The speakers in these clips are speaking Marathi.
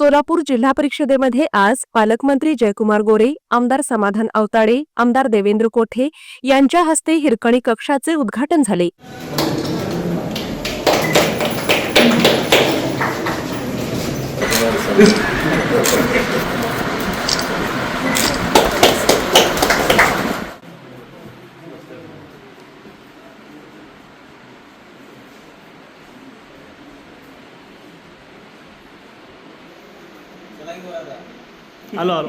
सोलापूर जिल्हा परिषदेमध्ये आज पालकमंत्री जयकुमार गोरे आमदार समाधान अवताडे आमदार देवेंद्र कोठे यांच्या हस्ते हिरकणी कक्षाचे उद्घाटन झाले. आलो आलो.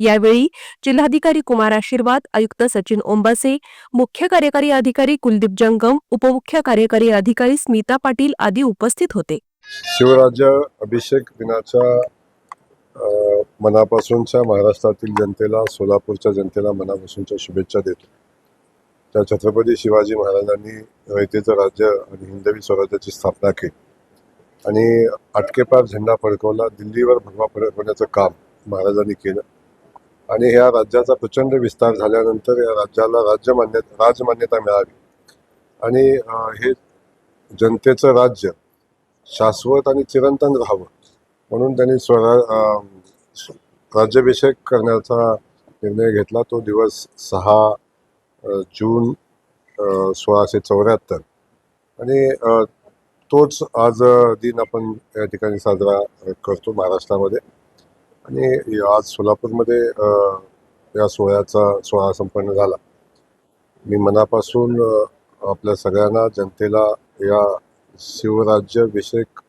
यावेळी जिल्हाधिकारी कुमार आशीर्वाद आयुक्त सचिन ओंबासे मुख्य कार्यकारी अधिकारी कुलदीप जंगम उपमुख्य कार्यकारी अधिकारी स्मिता पाटील आदी उपस्थित होते. शिवराज्य अभिषेक दिनाच्या अ, मनापासूनच्या महाराष्ट्रातील जनतेला सोलापूरच्या जनतेला मनापासूनच्या शुभेच्छा देतो. त्या छत्रपती शिवाजी महाराजांनी रयतेचं राज्य आणि हिंदवी स्वराज्याची स्थापना केली. आणि आटकेपार झेंडा फडकवला दिल्लीवर भगवा फडकवण्याचं काम महाराजांनी केलं. आणि ह्या राज्याचा प्रचंड विस्तार झाल्यानंतर या राज्याला राज्यमान्यता राजमान्यता मिळावी आणि हे जनतेचं राज्य शाश्वत आणि चिरंतन राहावं म्हणून त्यांनी स्वरा राज्याभिषेक करण्याचा निर्णय घेतला. तो दिवस सहा जून सोळाशे चौऱ्याहत्तर. आणि तोच आज दिन आपण या ठिकाणी साजरा करतो महाराष्ट्रामध्ये. आणि आज सोलापूरमध्ये या सोहळ्याचा सोहळा संपन्न झाला. मी मनापासून आपल्या सगळ्यांना जनतेला या शिवराज्याभिषेक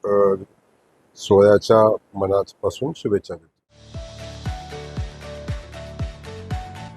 सोहळ्याच्या मनापासून शुभेच्छा देतो.